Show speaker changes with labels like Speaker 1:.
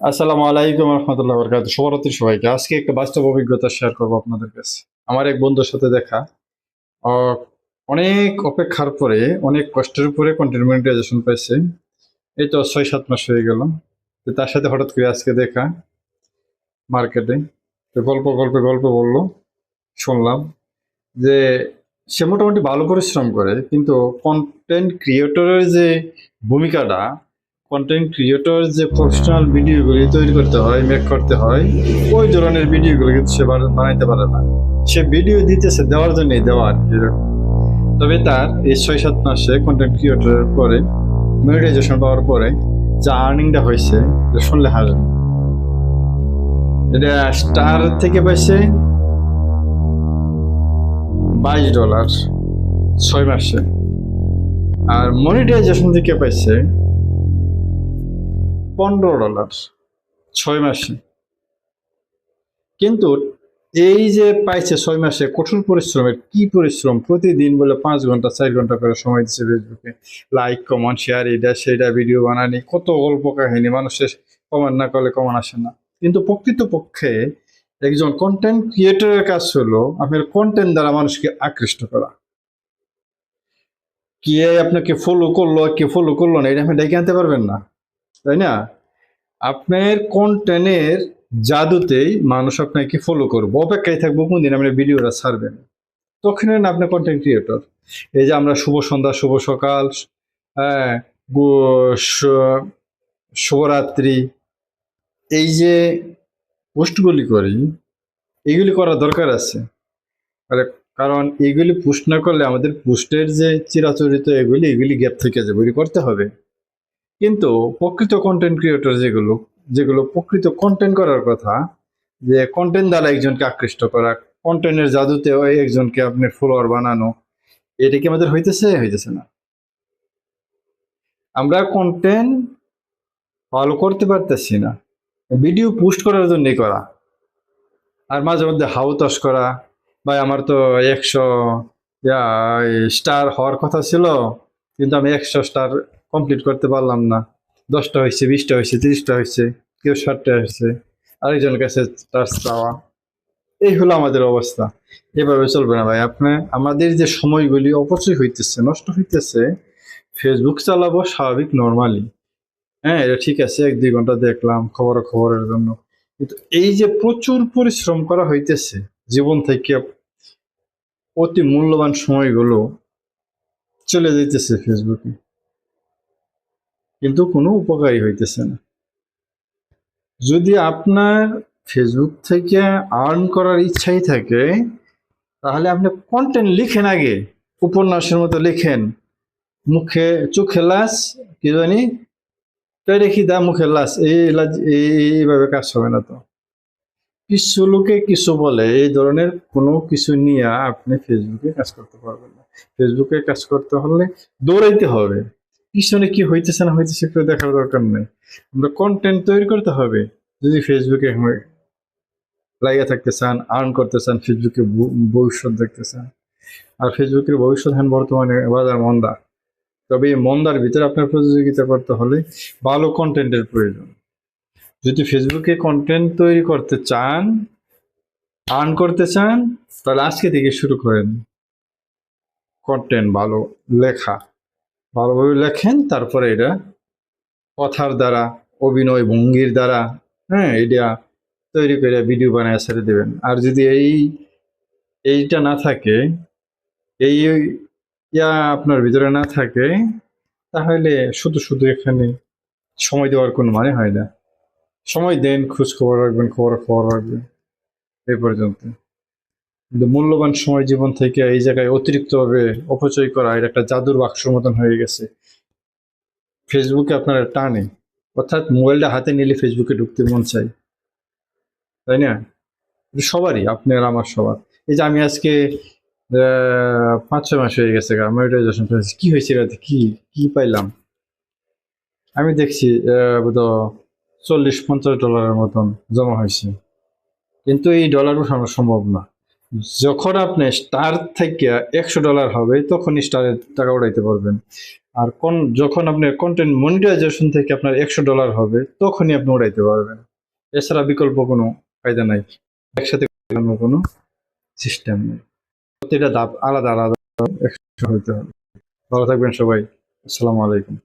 Speaker 1: আসসালামু আলাইকুম রহমতুল্লাহ বরকাত শুভরাত্রি সবাইকে। আজকে একটা বাস্তব অভিজ্ঞতা শেয়ার করব আপনাদের কাছে। আমার এক বন্ধুর সাথে দেখা। অনেক অপেক্ষার পরে, অনেক কষ্টের পরে কন্টেন্ট মনিটাইজেশন পাইছে। এই তো ছয় সাত মাস হয়ে গেল। তো তার সাথে হঠাৎ করে আজকে দেখা। মার্কেটে তো গল্প গল্পে গল্প বলল। শুনলাম যে সে মোটামুটি ভালো পরিশ্রম করে, কিন্তু কন্টেন্ট ক্রিয়েটরের যে ভূমিকাটা কন্টেন্ট ক্রিয়েটর যে প্রফেশনাল ভিডিওগুলি তৈরি করতে হয় মেক করতে হয়, ওই ধরনের ভিডিওগুলো কিন্তু সে বানা- বানাইতে পারে না। সে ভিডিও দিতেছে, দেওয়ার জন্যই দেওয়া আর কি। তবে তার এই ছয় সাত মাসে কন্টেন্ট ক্রিয়েটরের পরে মনিটাইজেশন পাওয়ার পরে যা আর্নিংটা হয়েছে, এটা শুনলে হাসবে এটা স্টার থেকে পাইছে বাইশ ডলার ছয় মাসে। আর মনিটাইজেশন থেকে পাইছে পনেরো ডলার। ছয় মাসে। কিন্তু এই যে পাইছে ছয় মাসে কঠোর পরিশ্রমের কি পরিশ্রম? প্রতিদিন বলে পাঁচ ঘণ্টা, চার ঘণ্টা করে সময় দিচ্ছে ফেসবুকে। লাইক কমেন্ট শেয়ার এটা সেটা ভিডিও বানানি, কত গল্প কাহিনী, মানুষের কমেন্ট না করলে কমেন্ট আসে না। কিন্তু প্রকৃতপক্ষে একজন কন্টেন্ট ক্রিয়েটরের কাজ হলো আপনার কন্টেন্ট দ্বারা মানুষকে আকৃষ্ট করা। কে আপনাকে ফলো করল, কে ফলো করল না, এটা আপনি ডেকে আনতে পারবেন না। তাই না? আপনার কন্টেন্টের জাদুতেই মানুষ আপনাকে ফলো করব। অপেক্ষায় থাকব কোন দিন আপনার ভিডিওটা ছাড়বেন। তখন না আপনি কন্টেন্ট ক্রিয়েটর এই যে আমরা শুভ সন্ধ্যা, শুভ সকাল হ্যাঁ শুভরাত্রি, এই যে পোস্টগুলি করি, এগুলি করার দরকার আছে। কারণ এগুলি পোস্ট না করলে আমাদের পোস্টের যে চিরাচরিত এগুলি এগুলি গ্যাপ থেকে যাবে। করতে হবে। কিন্তু প্রকৃত কন্টেন্ট ক্রিয়েটর যেগুলো যেগুলো প্রকৃত কন্টেন্ট করার কথা, যে কন্টেন্ট দ্বারা একজনকে আকৃষ্ট করা কন্টেন্টের জাদুতে একজনকে আপনি ফলোয়ার বানানো, এটা কি আমাদের হইতেছে? হইতেছে না। আমরা কন্টেন্ট ফলো করতে পারতেছি না। ভিডিও পোস্ট করার জন্যই করা। আর মাঝে মধ্যে হাউতাস করা। ভাই, আমার তো একশো স্টার হওয়ার কথা ছিল, কিন্তু আমি একশো স্টার কমপ্লিট করতে পারলাম না। দশটা হয়েছে, বিশটা হয়েছে, তিরিশটা হয়েছে, কেউ ষাটটা হয়েছে। আরেকজনের কাছে টাচ পাওয়া এই হলো আমাদের অবস্থা। এভাবে চলবে না ভাই। আপনি, আমাদের যে সময়গুলি অপচয় হইতেছে, নষ্ট হইতেছে ফেসবুক চালাবো স্বাভাবিক নর্মালি হ্যাঁ এটা ঠিক আছে, এক দুই ঘণ্টা দেখলাম খবর খবরের জন্য। কিন্তু এই যে প্রচুর পরিশ্রম করা হইতেছে, জীবন থেকে অতি মূল্যবান সময়গুলো চলে যাইতেছে ফেসবুকে কিন্তু কোনো উপকারী হইতেছে না। যদি আপনার ফেসবুক থেকে আর্ন করার ইচ্ছাই থাকে, তাহলে আপনি কন্টেন্ট লিখেন আগে, উপন্যাসের মতো লিখেন। মুখে চোখে লাস কি জানি? তাই কি দা মুখে লাস এই লাজ- এই- এইভাবে কাজ হবে না তো। কিছু লোকে কিছু বলে, এই ধরনের কোনো কিছু নিয়ে আপনি ফেসবুকে কাজ করতে পারবেন না। ফেসবুকে কাজ করতে হলে দৌড়াইতে হবে। পিছনে কি হইতেছে না হইতেছে কেউ দেখার দরকার নেই। আমরা কন্টেন্ট তৈরি করতে হবে। যদি ফেসবুকে লাগিয়ে থাকতে চান আর্ন করতে চান ফেসবুকে ভবিষ্যৎ দেখতে চান, আর ফেসবুকের ভবিষ্যৎ এখন বর্তমানে বাজার মন্দা, তবে এই মন্দার ভিতরে আপনার প্রতিযোগিতা করতে হলে ভালো কন্টেন্টের প্রয়োজন। যদি ফেসবুকে কন্টেন্ট তৈরি করতে চান আর্ন করতে চান, তাহলে আজকে থেকে শুরু করেন। কন্টেন্ট ভালো, লেখা। ভালোভাবে লেখেন, তারপরে এটা কথার দ্বারা, অভিনয় ভঙ্গির দ্বারা হ্যাঁ এটা তৈরি করে ভিডিও বানায় ছেড়ে দেবেন। আর যদি এই, এইটা না থাকে এই ইয়া আপনার ভিতরে না থাকে, তাহলে শুধু শুধু এখানে সময় দেওয়ার কোনো মানে হয় না। সময় দেন, খোঁজ খবর রাখবেন, খবর খবর রাখবেন। এই পর্যন্ত। কিন্তু মূল্যবান সময় জীবন থেকে এই জায়গায় অতিরিক্তভাবে অপচয় করা এটা একটা জাদুর বাক্সর মতন হয়ে গেছে। ফেসবুকে আপনার টানে, অর্থাৎ মোবাইলটা হাতে নিলে ফেসবুকে ঢুকতে মন চাই তাই না? সবারই আপনার আমার সবার। এই যে আমি আজকে পাঁচ, ছয় মাস হয়ে গেছে মনিটাইজেশন কি হয়েছে এটাতে কি কি পাইলাম? আমি দেখছি চল্লিশ, পঞ্চাশ ডলারের মতন জমা হয়েছে। কিন্তু এই ডলার উঠানো সম্ভব না। যখন আপনি স্টার থেকে একশো ডলার হবে, তখন স্টারের টাকা উঠাইতে পারবেন। আর কোন, যখন আপনার কন্টেন্ট মনিটাইজেশন থেকে আপনার একশো ডলার হবে, তখনই আপনি উড়াইতে পারবেন। এছাড়া বিকল্প কোনো ফায়দা নাই। একসাথে কোনো সিস্টেম নেই। প্রতিটা ধাপ আলাদা আলাদা একশো হতে হবে। ভালো থাকবেন সবাই। আসসালামু আলাইকুম।